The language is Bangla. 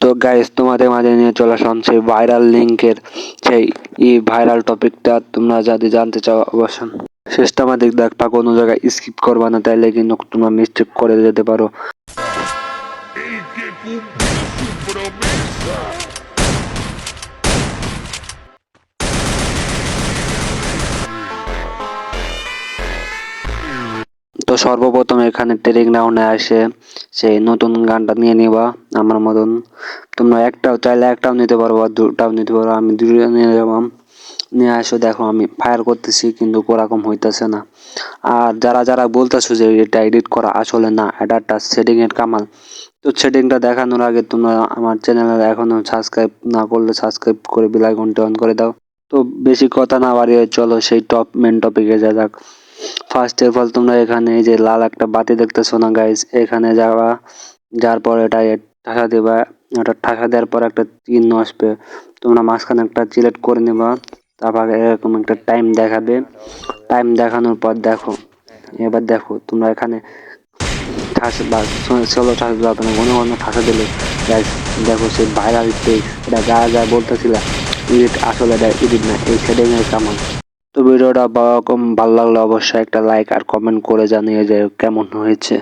তো গাইস তোমাদের মাঝে নিয়ে চলে আসলাম সেই ভাইরাল লিঙ্কের সেই ই ভাইরাল টপিকটা তোমরা যদি জানতে চাও, অবশ্যই শেষটা দেখ, দেখবা। কোনো জায়গায় স্কিপ করবা না, তাইলে কিন্তু তোমরা মিস্টেক করে যেতে পারো। তো সর্বপ্রথম এখানে ট্রেনিং গ্রাউন্ডে আসে, সেই নতুন গানটা নিয়ে নিবা আমার মতন। তোমরা একটাও চাইলে একটাও নিতে পারো বা দুটাও নিতে পারো আমি দুটো নিয়ে নিলাম। নিয়ে আসো, দেখো আমি ফায়ার করতেছি, কিন্তু ওরকম হইতেছে না। আর যারা যারা বলতেছো যে এটা এডিট করা আসলে না, এটা একটা সেটিং এর কামাল। তো সেটিংটা দেখানোর আগে তোমরা আমার চ্যানেলে এখনও সাবস্ক্রাইব না করলে সাবস্ক্রাইব করে বেল আইকনটা অন করে দাও। তো বেশি কথা না বাড়িয়ে চলো সেই টপ মেন টপিকে যা যাক। ফার্স্ট অফ অল তোমরা এখানে এই যে লাল একটা বাতি দেখতেছো না গাইস এখানে যাওয়া যার পর এটা ঠাসা দেবা, ওটা ঠাসা দেওয়ার পর একটা চিহ্ন আসবে। তোমরা মাঝখানে একটা সিলেক্ট করে নেবা, তারপর এরকম একটা টাইম দেখাবে। টাইম দেখানোর পর দেখো, এবার দেখো, তোমরা এখানে ঠাস বা ষোলো ঠাস বা ঘন ঘন ঠাসা দিলে দেখো সেই ভাইরাল এটা যা যা বলতেছিল ইডিট আসলে এটা এডিট না, এই সেটিং এর কামান তো ভিডিওটা ভালো লাগলে অবশ্যই একটা লাইক আর কমেন্ট করে জানিয়ে যে কেমন হয়েছে।